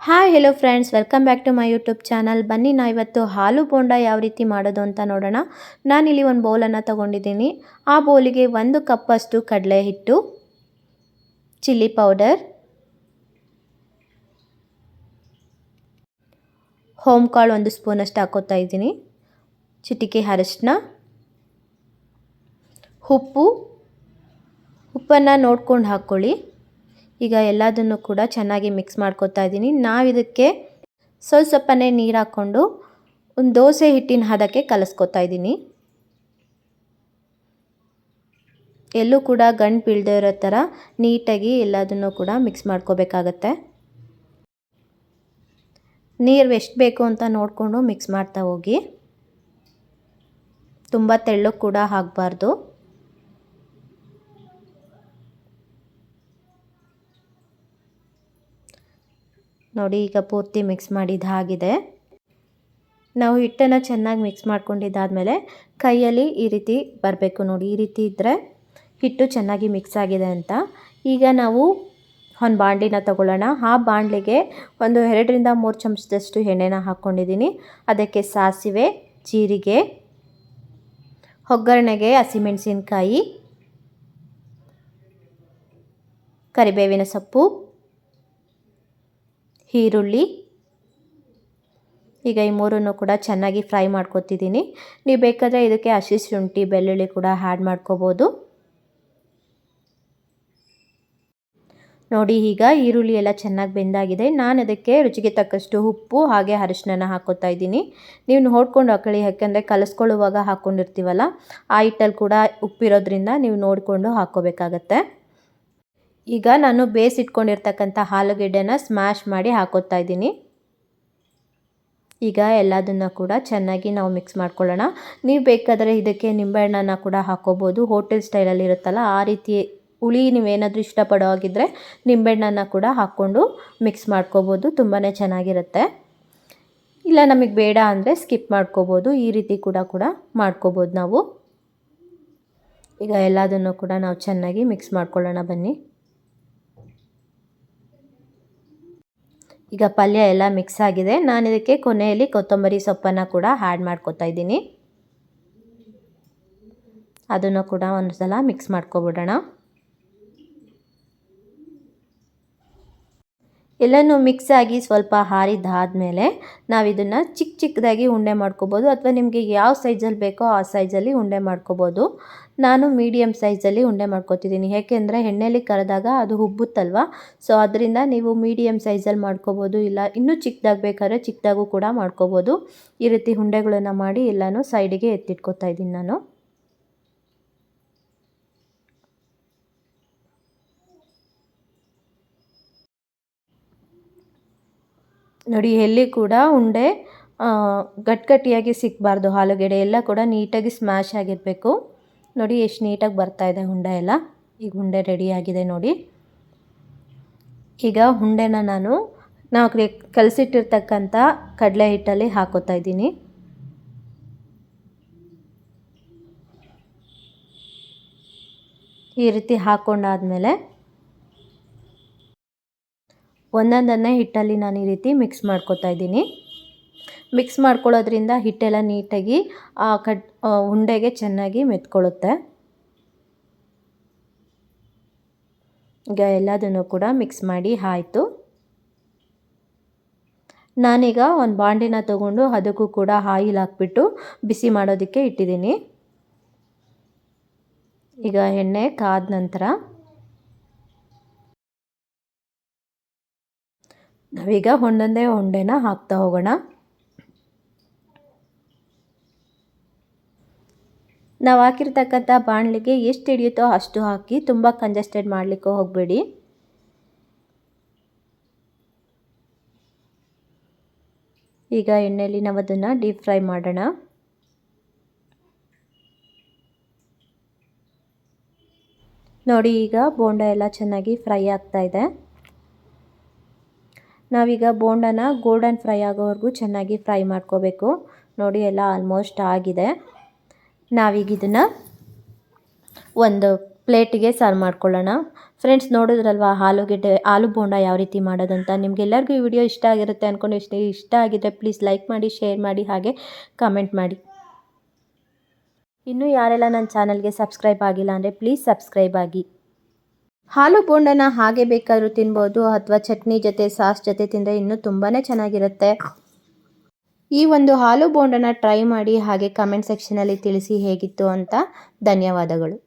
Hi hello friends welcome back to my YouTube channel ಬನ್ನಿ, ನಾ ಇವತ್ತು ಹಾಲು ಬೋಂಡ ಯಾವ ರೀತಿ ಮಾಡೋದು ಅಂತ ನೋಡೋಣ. ನಾನಿಲ್ಲಿ ಒಂದು ಬೌಲನ್ನು ತೊಗೊಂಡಿದ್ದೀನಿ. ಆ ಬೌಲಿಗೆ ಒಂದು ಕಪ್ಪಷ್ಟು ಕಡಲೆ ಹಿಟ್ಟು ಚಿಲ್ಲಿ ಪೌಡರ್ ಹೋಮ್ ಕಾಳು ಒಂದು ಸ್ಪೂನಷ್ಟು ಹಾಕೋತಾ ಇದ್ದೀನಿ. ಚಿಟಿಕೆ ಅರಶಿನ ಉಪ್ಪು, ಉಪ್ಪನ್ನು ನೋಡ್ಕೊಂಡು ಹಾಕ್ಕೊಳ್ಳಿ ಈಗ ಎಲ್ಲದನ್ನು ಕೂಡ ಚೆನ್ನಾಗಿ ಮಿಕ್ಸ್ ಮಾಡ್ಕೊತಾ ಇದ್ದೀನಿ. ನಾವು ಇದಕ್ಕೆ ಸ್ವಲ್ಪ ಸ್ವಲ್ಪನೇ ನೀರು ಹಾಕ್ಕೊಂಡು ಒಂದು ದೋಸೆ ಹಿಟ್ಟಿನ ಹದಕ್ಕೆ ಕಲಿಸ್ಕೊತಾ ಇದ್ದೀನಿ. ಎಲ್ಲೂ ಕೂಡ ಗಂಟು ಬೀಳದೇ ಇರೋ ಥರ ನೀಟಾಗಿ ಎಲ್ಲದನ್ನು ಕೂಡ ಮಿಕ್ಸ್ ಮಾಡ್ಕೋಬೇಕಾಗತ್ತೆ. ನೀರು ಎಷ್ಟು ಬೇಕು ಅಂತ ನೋಡಿಕೊಂಡು ಮಿಕ್ಸ್ ಮಾಡ್ತಾ ಹೋಗಿ. ತುಂಬ ತೆಳ್ಳಗೆ ಕೂಡ ಆಗಬಾರ್ದು ನೋಡಿ ಈಗ ಪೂರ್ತಿ ಮಿಕ್ಸ್ ಮಾಡಿದ್ದಾಗಿದೆ ನಾವು ಹಿಟ್ಟನ್ನು ಚೆನ್ನಾಗಿ ಮಿಕ್ಸ್ ಮಾಡ್ಕೊಂಡಿದ್ದಾದಮೇಲೆ ಕೈಯಲ್ಲಿ ಈ ರೀತಿ ಬರಬೇಕು ನೋಡಿ, ಈ ರೀತಿ ಇದ್ದರೆ ಹಿಟ್ಟು ಚೆನ್ನಾಗಿ ಮಿಕ್ಸ್ ಆಗಿದೆ ಅಂತ. ಈಗ ನಾವು ಒಂದು ಬಾಣಲಿನ ತಗೊಳ್ಳೋಣ. ಆ ಬಾಣಲಿಗೆ ಒಂದು ಎರಡರಿಂದ ಮೂರು ಚಮಚದಷ್ಟು ಎಣ್ಣೆನ ಹಾಕ್ಕೊಂಡಿದ್ದೀನಿ ಅದಕ್ಕೆ ಸಾಸಿವೆ, ಜೀರಿಗೆ, ಒಗ್ಗರಣೆಗೆ ಹಸಿಮೆಣಸಿನ್ಕಾಯಿ ಕರಿಬೇವಿನ ಸೊಪ್ಪು ಈರುಳ್ಳಿ. ಈಗ ಈ ಮೂರನ್ನು ಕೂಡ ಚೆನ್ನಾಗಿ ಫ್ರೈ ಮಾಡ್ಕೊತಿದ್ದೀನಿ. ನೀವು ಬೇಕಾದರೆ ಇದಕ್ಕೆ ಹಸಿ ಶುಂಠಿ, ಬೆಳ್ಳುಳ್ಳಿ ಕೂಡ ಆ್ಯಡ್ ಮಾಡ್ಕೋಬೋದು. ನೋಡಿ, ಈಗ ಈರುಳ್ಳಿ ಎಲ್ಲ ಚೆನ್ನಾಗಿ ಬೆಂದಾಗಿದೆ. ನಾನು ಅದಕ್ಕೆ ರುಚಿಗೆ ತಕ್ಕಷ್ಟು ಉಪ್ಪು ಹಾಗೆ ಅರಿಶಿನ ಹಾಕೋತಾ ಇದ್ದೀನಿ. ನೀವು ನೋಡ್ಕೊಂಡು ಹಾಕೊಳ್ಳಿ, ಯಾಕೆಂದರೆ ಕಲಿಸ್ಕೊಳ್ಳುವಾಗ ಹಾಕ್ಕೊಂಡಿರ್ತೀವಲ್ಲ ಆ ಹಿಟ್ಟಲ್ಲಿ ಕೂಡ ಉಪ್ಪಿರೋದ್ರಿಂದ ನೀವು ನೋಡಿಕೊಂಡು ಹಾಕ್ಕೋಬೇಕಾಗತ್ತೆ ಈಗ ನಾನು ಬೇಯಿಸಿಟ್ಕೊಂಡಿರ್ತಕ್ಕಂಥ ಆಲೂಗೆಡ್ಡೆನ ಸ್ಮ್ಯಾಶ್ ಮಾಡಿ ಹಾಕೋತಾ ಇದ್ದೀನಿ. ಈಗ ಎಲ್ಲದನ್ನು ಕೂಡ ಚೆನ್ನಾಗಿ ನಾವು ಮಿಕ್ಸ್ ಮಾಡ್ಕೊಳ್ಳೋಣ. ನೀವು ಬೇಕಾದರೆ ಇದಕ್ಕೆ ನಿಂಬೆಹಣ್ಣನ್ನು ಕೂಡ ಹಾಕೋಬೋದು. ಹೋಟೆಲ್ ಸ್ಟೈಲಲ್ಲಿ ಇರುತ್ತಲ್ಲ, ಆ ರೀತಿ ಹುಳಿ ನೀವೇನಾದರೂ ಇಷ್ಟಪಡೋ ಹಾಗಿದ್ದರೆ ನಿಂಬೆಹಣ್ಣನ್ನು ಕೂಡ ಹಾಕ್ಕೊಂಡು ಮಿಕ್ಸ್ ಮಾಡ್ಕೋಬೋದು. ತುಂಬಾ ಚೆನ್ನಾಗಿರುತ್ತೆ. ಇಲ್ಲ ನಮಗೆ ಬೇಡ ಅಂದರೆ ಸ್ಕಿಪ್ ಮಾಡ್ಕೋಬೋದು. ಈ ರೀತಿ ಕೂಡ ಕೂಡ ಮಾಡ್ಕೋಬೋದು ನಾವು. ಈಗ ಎಲ್ಲದನ್ನು ಕೂಡ ನಾವು ಚೆನ್ನಾಗಿ ಮಿಕ್ಸ್ ಮಾಡ್ಕೊಳ್ಳೋಣ ಬನ್ನಿ. ಈಗ ಪಲ್ಯ ಎಲ್ಲ ಮಿಕ್ಸ್ ಆಗಿದೆ. ನಾನು ಇದಕ್ಕೆ ಕೊನೆಯಲ್ಲಿ ಕೊತ್ತಂಬರಿ ಸೊಪ್ಪನ್ನು ಕೂಡ ಆ್ಯಡ್ ಮಾಡ್ಕೊತಾ ಇದ್ದೀನಿ. ಅದನ್ನು ಕೂಡ ಒಂದು ಸಲ ಮಿಕ್ಸ್ ಮಾಡ್ಕೊಬಿಡೋಣ. ಎಲ್ಲನೂ ಮಿಕ್ಸ್ ಆಗಿ ಸ್ವಲ್ಪ ಹಾರಿದ್ದಾದಮೇಲೆ ನಾವು ಇದನ್ನು ಚಿಕ್ಕ ಚಿಕ್ಕದಾಗಿ ಉಂಡೆ ಮಾಡ್ಕೋಬೋದು. ಅಥವಾ ನಿಮಗೆ ಯಾವ ಸೈಜಲ್ಲಿ ಬೇಕೋ ಆ ಸೈಜಲ್ಲಿ ಉಂಡೆ ಮಾಡ್ಕೋಬೋದು. ನಾನು ಮೀಡಿಯಮ್ ಸೈಜಲ್ಲಿ ಉಂಡೆ ಮಾಡ್ಕೋತಿದ್ದೀನಿ. ಏಕೆಂದರೆ ಎಣ್ಣೆಲಿ ಕರೆದಾಗ ಅದು ಉಬ್ಬುತ್ತಲ್ವ? ಸೊ ಅದರಿಂದ ನೀವು ಮೀಡಿಯಮ್ ಸೈಜಲ್ಲಿ ಮಾಡ್ಕೋಬೋದು. ಇಲ್ಲ, ಇನ್ನೂ ಚಿಕ್ಕದಾಗಿ ಬೇಕಾದ್ರೆ ಚಿಕ್ಕದಾಗೂ ಕೂಡ ಮಾಡ್ಕೋಬೋದು. ಈ ರೀತಿ ಉಂಡೆಗಳನ್ನು ಮಾಡಿ ಎಲ್ಲನೂ ಸೈಡಿಗೆ ಎತ್ತಿಟ್ಕೋತಾ ಇದ್ದೀನಿ ನಾನು. ನೋಡಿ, ಎಲ್ಲಿ ಕೂಡ ಉಂಡೆ ಗಟ್ಟಿಗಟ್ಟಿಯಾಗಿ ಸಿಕ್ಕಬಾರ್ದು ಆಲೂಗೆಡ್ಡೆ ಎಲ್ಲ ಕೂಡ ನೀಟಾಗಿ ಸ್ಮ್ಯಾಶ್ ಆಗಿರಬೇಕು. ನೋಡಿ, ಎಷ್ಟು ನೀಟಾಗಿ ಬರ್ತಾ ಇದೆ ಉಂಡೆ ಎಲ್ಲ. ಈಗ ಉಂಡೆ ರೆಡಿಯಾಗಿದೆ ನೋಡಿ. ಈಗ ಉಂಡೆನ ನಾನು ನಾವು ಕಲಸಿಟ್ಟಿರ್ತಕ್ಕಂಥ ಕಡಲೆ ಹಿಟ್ಟಲ್ಲಿ ಹಾಕೋತಾ ಇದ್ದೀನಿ. ಈ ರೀತಿ ಹಾಕ್ಕೊಂಡಾದಮೇಲೆ ಒಂದೊಂದನ್ನೇ ಹಿಟ್ಟಲ್ಲಿ ನಾನು ಈ ರೀತಿ ಮಿಕ್ಸ್ ಮಾಡ್ಕೊತಾ ಇದ್ದೀನಿ. ಮಿಕ್ಸ್ ಮಾಡ್ಕೊಳ್ಳೋದ್ರಿಂದ ಹಿಟ್ಟೆಲ್ಲ ನೀಟಾಗಿ ಆ ಕಟ್ ಉಂಡೆಗೆ ಚೆನ್ನಾಗಿ ಮೆತ್ಕೊಳ್ಳುತ್ತೆ. ಈಗ ಎಲ್ಲದನ್ನು ಕೂಡ ಮಿಕ್ಸ್ ಮಾಡಿ ಆಯಿತು. ನಾನೀಗ ಒಂದು ಬಾಂಡಿನ ತಗೊಂಡು ಅದಕ್ಕೂ ಕೂಡ ಆಯಿಲ್ ಹಾಕ್ಬಿಟ್ಟು ಬಿಸಿ ಮಾಡೋದಕ್ಕೆ ಇಟ್ಟಿದ್ದೀನಿ. ಈಗ ಎಣ್ಣೆ ಕಾದ ನಂತರ ನಾವೀಗ ಒಂದೊಂದೇ ಉಂಡೆನ ಹಾಕ್ತಾ ಹೋಗೋಣ. ನಾವು ಹಾಕಿರ್ತಕ್ಕಂಥ ಬಾಣಲಿಗೆ ಎಷ್ಟು ಹಿಡಿಯುತ್ತೋ ಅಷ್ಟು ಹಾಕಿ ತುಂಬ ಕಂಜೆಸ್ಟೆಡ್ ಮಾಡಲಿಕ್ಕೆ ಹೋಗಬೇಡಿ. ಈಗ ಎಣ್ಣೆಯಲ್ಲಿ ನಾವು ಅದನ್ನು ಡೀಪ್ ಫ್ರೈ ಮಾಡೋಣ. ನೋಡಿ ಈಗ ಬೋಂಡ ಎಲ್ಲ ಚೆನ್ನಾಗಿ ಫ್ರೈ ಆಗ್ತಾ ಇದೆ. ನಾವೀಗ ಬೋಂಡನ ಗೋಲ್ಡನ್ ಫ್ರೈ ಆಗೋವರೆಗೂ ಚೆನ್ನಾಗಿ ಫ್ರೈ ಮಾಡ್ಕೋಬೇಕು. ನೋಡಿ, ಎಲ್ಲ ಆಲ್ಮೋಸ್ಟ್ ಆಗಿದೆ. ನಾವೀಗ ಇದನ್ನು ಒಂದು ಪ್ಲೇಟಿಗೆ ಸರ್ವ್ ಮಾಡ್ಕೊಳ್ಳೋಣ. ಫ್ರೆಂಡ್ಸ್, ನೋಡಿದ್ರಲ್ವಾ, ಆಲೂಗೆಡ್ಡೆ, ಆಲೂ ಬೋಂಡ ಯಾವ ರೀತಿ ಮಾಡೋದಂತ? ನಿಮಗೆಲ್ಲರಿಗೂ ಈ ವಿಡಿಯೋ ಇಷ್ಟ ಆಗಿರುತ್ತೆ ಅಂದ್ಕೊಂಡು ಇಷ್ಟ ಇಷ್ಟ ಆಗಿದ್ದರೆ ಪ್ಲೀಸ್ ಲೈಕ್ ಮಾಡಿ, ಶೇರ್ ಮಾಡಿ, ಹಾಗೆ ಕಮೆಂಟ್ ಮಾಡಿ. ಇನ್ನೂ ಯಾರೆಲ್ಲ ನನ್ನ ಚಾನಲ್ಗೆ ಸಬ್ಸ್ಕ್ರೈಬ್ ಆಗಿಲ್ಲ ಅಂದರೆ ಪ್ಲೀಸ್ ಸಬ್ಸ್ಕ್ರೈಬ್ ಆಗಿ. ಹಾಲು ಬೋಂಡನ ಹಾಗೆ ಬೇಕಾದರೂ ತಿನ್ಬೋದು, ಅಥವಾ ಚಟ್ನಿ ಜೊತೆ, ಸಾಸ್ ಜೊತೆ ತಿಂದರೆ ಇನ್ನೂ ತುಂಬಾ ಚೆನ್ನಾಗಿರುತ್ತೆ. ಈ ಒಂದು ಹಾಲು ಬೋಂಡನ ಟ್ರೈ ಮಾಡಿ ಹಾಗೆ ಕಮೆಂಟ್ ಸೆಕ್ಷನಲ್ಲಿ ತಿಳಿಸಿ ಹೇಗಿತ್ತು ಅಂತ ಧನ್ಯವಾದಗಳು.